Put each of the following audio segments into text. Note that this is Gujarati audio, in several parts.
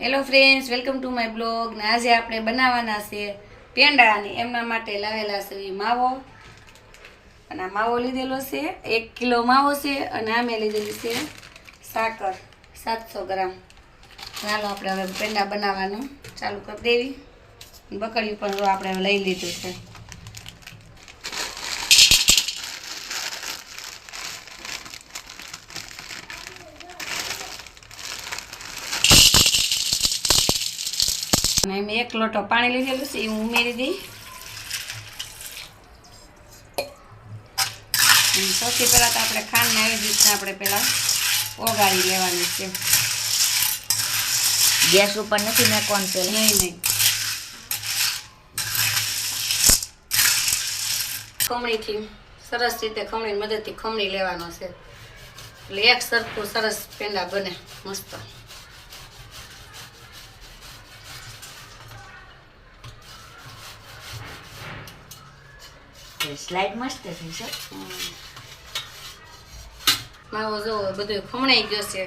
Hello friends welcome to my blog ને આજે આપણે બનાવવાના છે પેંડા અને એમના માટે લાવેલા છે માવો. અને આ માવો લીધેલો છે. એક કિલો માવો છે અને આમે લીધેલી છે સાકર, સાતસો ગ્રામ. ચાલો આપણે હવે પેંડા બનાવવાનું ચાલુ કરી દેવી. બકડ્યું પણ આપણે લઈ લીધું છે. અને મેં એક લોટો પાણી લીધેલું છે એ હું ઉમેરી દઈ. સૌથી પહેલાં તો આપણે ખાંડને આવી જ રીતના આપણે પહેલાં ઓગાળી લેવાની છે. ગેસ ઉપર નથી નાખવાનું પેલા નહીં નહીં. ખમણીથી સરસ રીતે ખમણી મદદથી ખમણી લેવાનો છે. એટલે એક સરખું સરસ પેંડા બને મસ્ત. સ્લાઇડ મસ્ત થઈ છે માવો જો, બધું ખમણાઈ ગયો છે.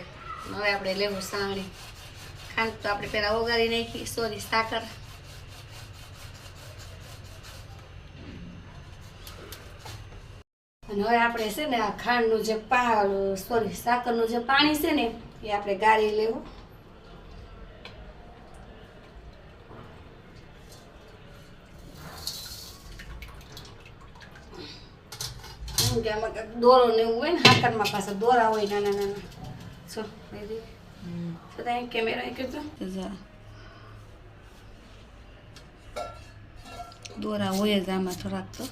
હવે આપણે લેવું સાવણી ખાંડ તો આપણે પહેલાં ઓગાળી નાખી. સોરી સાકર. અને હવે આપણે છે ને આ ખાંડનું જે પા સોરી સાકરનું જે પાણી છે ને, એ આપણે ગાળી લેવું. કેમ કે આમાં દોરો ને એવું હોય ને હાકરમાં પાછા દોરા હોય નાના નાના. છો તો ત્યાં કેમેરા કરતો દોરા હોય જ આમાં થોડાક તો.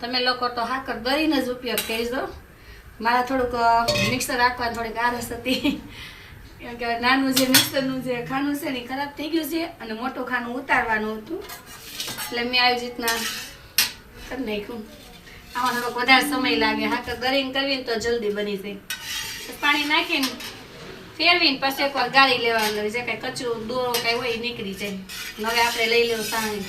તમે લોકો તો હાકર દરીને જ ઉપયોગ કરજો મારા થોડુંક મિક્સર રાખવા થોડીક આરસ હતી. કેમ કે નાનું જે, મિક્સરનું જે ખાનું છે ને ખરાબ થઈ ગયું છે અને મોટું ખાનું ઉતારવાનું હતું. એટલે મેં આવી રીતના કરી નાખ્યું. આમાં થોડોક વધારે સમય લાગે. હા, તો ગરીને કરવી તો જલ્દી બની જાય. પાણી નાખીને, ફેરવીને, પછી એકવાર ગાળી લેવાનું. જે કાંઈ કચરું, દોરો કાંઈ હોય નીકળી જાય. હવે આપણે લઈ લેવું સાણી.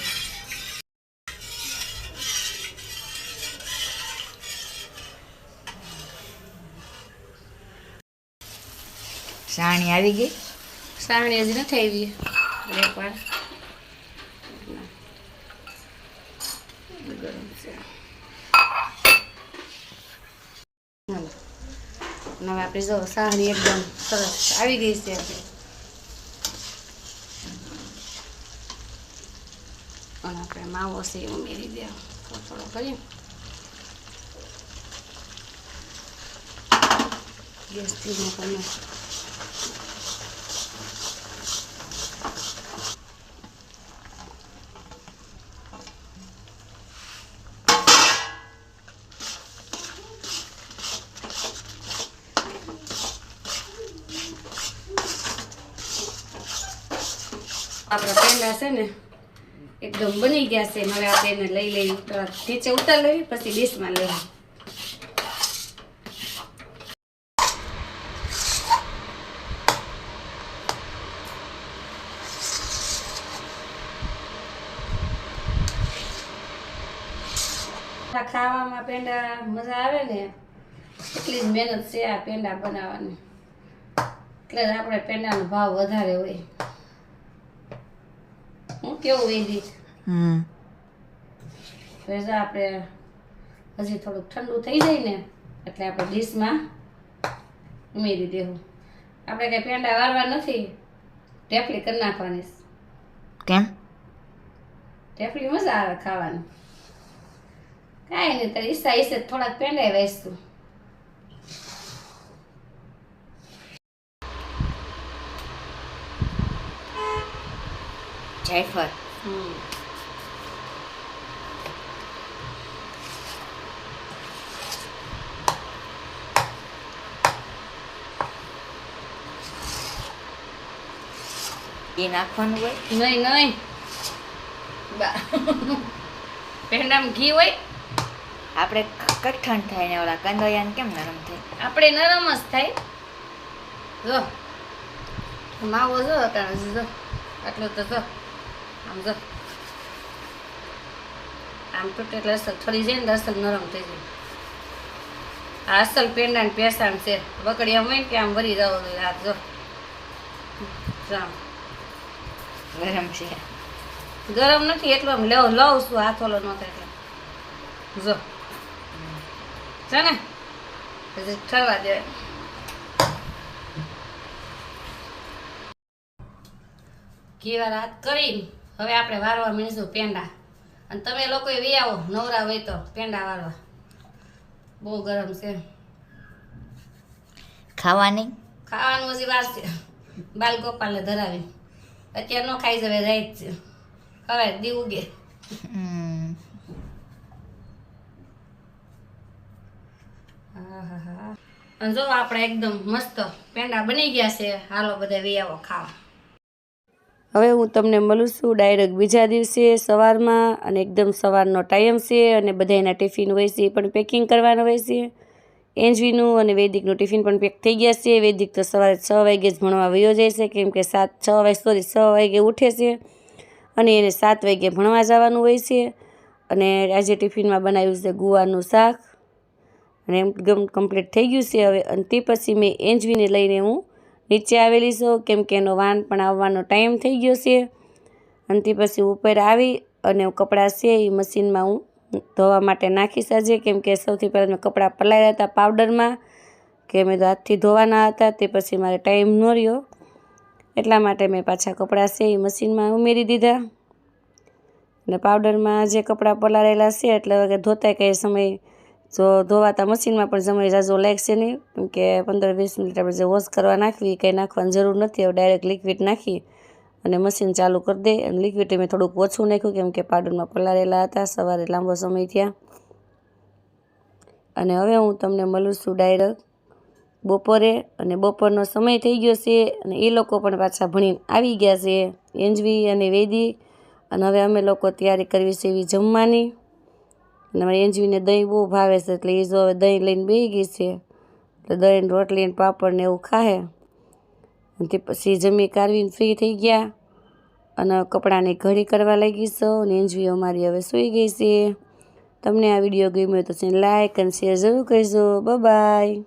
સાણી આવી ગઈ? સાણી હજી નથી આવી. અને હવે આપણે જો સાહણી એકદમ સરસ આવી ગઈ છે અને આપણે માવો છે ઉમેરી દે. થોડો થોડો કરી ગેસ ધીમો આપણા પહેલા છે ને, એકદમ બની ગયા છે. હવે આપણે એને લઈ લઈ નીચે ઉતાર લેવી, પછી ડીશમાં આ ખાવામાં પેંડા મજા આવે ને, એટલી જ મહેનત છે આ પેંડા બનાવવાની. એટલે આપણે પેંડાનો ભાવ વધારે હોય. કેવું વૈદિક હમ. આપણે હજી થોડુંક ઠંડુ થઈ જાય ને એટલે આપણે ડીશમાં ઉમેરી દેવું. આપણે કઈ પેંડા વાળવા નથી ઢેફલી કરી નાખવાની. કેમ? ઢેફલી મજા આવે ખાવાની. કાંઈ નહીં તારે ઈસા ઈસે થોડાક પેંડા વેચતું જાયફળ એ નાખવાનું હોય નહીં નહીં બા પેંડામાં ઘી હોય આપણે કઠણ થાય ને ઓલા કંદોયાને કેમ નરમ થાય આપણે નરમ જ થાય જો માવો જો તારે જો આટલું તો જો આમ જો. આમ તૂટે એટલે અસલ ઠરી જાય ને અસલ નરમ થઈ જાય. આ અસલ પેંડાને પેસાણ છે. બકડી આમ હોય ને કે આમ ભરી જવો હાથ જો. આમ. ગરમ છે. ગરમ નથી એટલો આમ લઉં લઉં છું. હાથ ઓલો ન થાય એટલે. જો. છે ને? પછી ઠરવા દે કેવા હાથ કરીને હવે આપણે વારવા મીણશું પેંડા. અને તમે લોકોએ વી આવો નવરા હોય તો પેંડા વારવા. બહુ ગરમ છે. ખાવાની? ખાવાનું હજી વાર છે. બાલ ગોપાલને ધરાવી. અત્યારે ન ખાઈ જવે જાય જ છે. હવે દી ઉગે. અને જો આપણે એકદમ મસ્ત પેંડા બની ગયા છે હાલો બધા વી આવો ખાવા. હવે હું તમને મળું છું ડાયરેક્ટ બીજા દિવસે સવારમાં અને એકદમ સવારનો ટાઈમ છે અને બધાના ટિફિન હોય છે એ પણ પેકિંગ કરવાનું હોય છે. એન્જવીનું અને વૈદિકનું ટિફિન પણ પેક થઈ ગયા છે. વૈદિક તો સવારે છ વાગે જ ભણવા વયો જાય છે, કેમ કે સાત, છ વાગે, સોરી, છ વાગે ઉઠે છે અને એને સાત વાગે ભણવા જવાનું હોય છે. અને આજે ટિફિનમાં બનાવ્યું છે ગુવારનું શાક અને એમ ગમ કમ્પ્લીટ થઈ ગયું છે. હવે અને તે પછી મેં એન્જવીને લઈને હું નીચે આવેલી છું, કેમ કે એનો વાન પણ આવવાનો ટાઈમ થઈ ગયો છે. અને પછી ઉપર આવી અને કપડાં છે એ મશીનમાં હું ધોવા માટે નાખીશ આજે, કેમ કે સૌથી પહેલાં મેં કપડાં પલાળ્યા હતા પાવડરમાં, કે મેં તો હાથથી ધોવાના હતા, તે પછી મારે ટાઈમ ન રહ્યો. એટલા માટે મેં પાછા કપડાં છે એ મશીનમાં ઉમેરી દીધા. અને પાવડરમાં જે કપડાં પલાળેલા છે, એટલે હવે ધોતા કંઈ સમય જો ધોવાતા મશીનમાં પણ સમય ઝાઝો લાગશે નહીં. કેમ કે પંદર વીસ મિનિટ આપણે જે વોશ કરવા નાખવી કંઈ નાખવાની જરૂર નથી. હવે ડાયરેક્ટ લિક્વિડ નાખી અને મશીન ચાલુ કરી દે. અને લિક્વિડ મેં થોડુંક ઓછું નાખ્યું, કેમ કે પાડરમાં પલાળેલા હતા, સવારે લાંબો સમય થયા. અને હવે હું તમને મળું છું ડાયરેક્ટ બપોરે. અને બપોરનો સમય થઈ ગયો છે અને એ લોકો પણ પાછા ભણીને આવી ગયા છે. એન્જવી અને વેદી. અને હવે અમે લોકો તૈયારી કરવી છે એવી જમવાની. અને મારી એન્જવીને દહીં બહુ ભાવે છે, એટલે એ જો હવે દહીં લઈને બેસી ગઈ છે. એટલે દહીં રોટલી ને પાપડ ને એવું ખાહે. તે પછી જમી કાઢવીને ફ્રી થઈ ગયા. અને કપડાની ઘડી કરવા લાગી છો અને એન્જવી અમારી હવે સૂઈ ગઈ છે. તમને આ વીડિયો ગમ્યો તો લાઇક અને શેર જરૂર કરજો. બાય